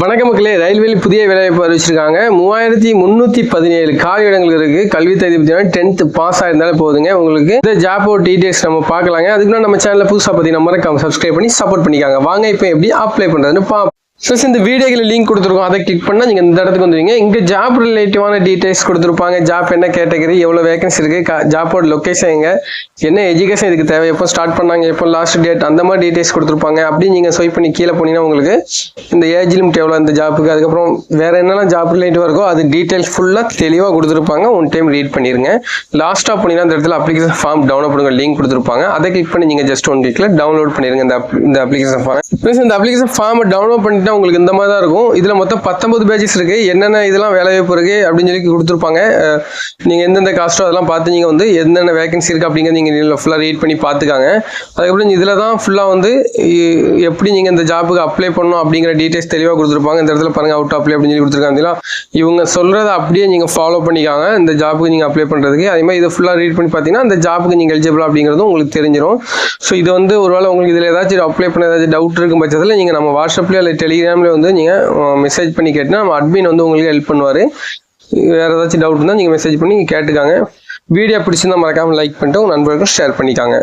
வணக்க மக்களே ரயில்வேலி புதிய வேலைவாய்ப்பு அறிவிச்சிருக்காங்க. மூவாயிரத்தி முந்நூற்றி பதினேழு காலி இடங்கள் இருக்கு. கல்வி தகுதி பார்த்தீங்கன்னா டென்த் பாஸ் ஆயிருந்தாலே போதுங்க. உங்களுக்கு இந்த ஜாப்போ டீடைல்ஸ் நம்ம பார்க்கலாங்க. அதுக்குன்னா நம்ம சேனலில் புதுசாக பார்த்தீங்கன்னா மறக்காம சப்ஸ்கிரைப் பண்ணி சப்போர்ட் பண்ணிக்காங்க. வாங்க இப்போ எப்படி அப்ளை பண்ணுறதுன்னு பா ஸோ இந்த வீடியோவில் லிங்க் கொடுத்துருக்கோம். அதை கிளிக் பண்ணால் நீங்கள் இந்த இடத்துக்கு வந்துடுவீங்க இங்கே ஜாப் ரிலேட்டிவான டீடைல்ஸ் கொடுத்துருப்பாங்க. ஜாப் என்ன கேட்டகரி எவ்வளோ வேகன்சி இருக்குது ஜாப்போட லொக்கேஷன் எங்க என்ன எஜுகேஷன் இதுக்கு தேவை எப்போ ஸ்டார்ட் பண்ணாங்க எப்போ லாஸ்ட் டேட் அந்த மாதிரி டீடைல்ஸ் கொடுத்துருப்பாங்க. அப்படி நீங்கள் ஸ்வைப் பண்ணி கீழே போனீங்கன்னா உங்களுக்கு இந்த ஏஜ் லிமிட் எவ்வளோ இந்த ஜாப்புக்கு அதுக்கப்புறம் வேறு என்னெல்லாம் ஜாப் ரிலேட்டிவாக இருக்கோ அது டீட்டெயில்ஸ் ஃபுல்லாக தெளிவாக கொடுத்துருப்பாங்க. ஒன் டைம் ரீட் பண்ணிடுங்க லாஸ்ட்டாக போனீங்கன்னா இந்த இடத்துல அப்ளிகேஷன் ஃபார்ம் டவுன்லோட் பண்ணுங்க லிங்க் கொடுத்துருப்பாங்க. அதை கிளிக் பண்ணி நீங்கள் ஜஸ்ட் ஒன் கிளிக்கில் டவுன்லோட் பண்ணிருங்க இந்த இந்த அப்ளிகேஷன் ஃபார்ம் இந்த அப்ளிகேஷன் ஃபார்மை டவுன்லோட் பண்ணிட்டா உங்களுக்கு இந்த மாதிரி தான் இருக்கும். இதில் மொத்தம் பத்தொம்பது பேஜஸ் இருக்குது என்னென்ன இதெல்லாம் வேலைவாய்ப்பு இருக்குது அப்படின்னு சொல்லி கொடுத்துருப்பாங்க. நீங்கள் எந்தெந்த காஸ்ட்டோ அதெல்லாம் பார்த்து நீங்கள் வந்து என்னென்ன வேகன்சி இருக்குது அப்படிங்கிறது நீங்கள் ஃபுல்லாக ரீட் பண்ணி பார்த்துக்காங்க. அதுக்கப்புறம் இதில் தான் ஃபுல்லாக வந்து எப்படி நீங்கள் இந்த ஜாப்புக்கு அப்ளை பண்ணணும் அப்படிங்கிற டீட்டெயில்ஸ் தெளிவாக கொடுத்துருப்பாங்க. இந்த இடத்துல பாருங்கள் அவுட் அப்ளை அப்படின்னு சொல்லி கொடுத்துருக்காங்க. இவங்க சொல்கிறத அப்படியே நீங்கள் ஃபாலோ பண்ணிக்காங்க. இந்த ஜாப்புக்கு நீங்கள் அப்ளை பண்ணுறதுக்கு அதே மாதிரி இதை ஃபுல்லாக ரீட் பண்ணி பார்த்தீங்கன்னா அந்த ஜாப்புக்கு நீங்கள் எலிஜிபிள் அப்படிங்கிறதும் உங்களுக்கு தெரிஞ்சிடும் ஸோ இது வந்து ஒருவேளை உங்களுக்கு இதில் ஏதாச்சும் அப்ளை பண்ண ஏதாச்சும் டவுட் இருக்கும் பட்சத்தில் நீங்கள் நம்ம வாட்ஸ்அப்லேயே இல்லை டெலிகிராமில் வந்து நீங்கள் மெசேஜ் பண்ணி கேட்டுனா நம்ம அட்மின் வந்து உங்களுக்கு ஹெல்ப் பண்ணுவார். வேறு ஏதாச்சும் டவுட் இருந்தால் நீங்கள் மெசேஜ் பண்ணி கேட்டுக்காங்க. வீடியோ பிடிச்சிருந்தா மறக்காமல் லைக் பண்ணிட்டு உங்கள் நண்பர்களுக்கும் ஷேர் பண்ணிக்காங்க.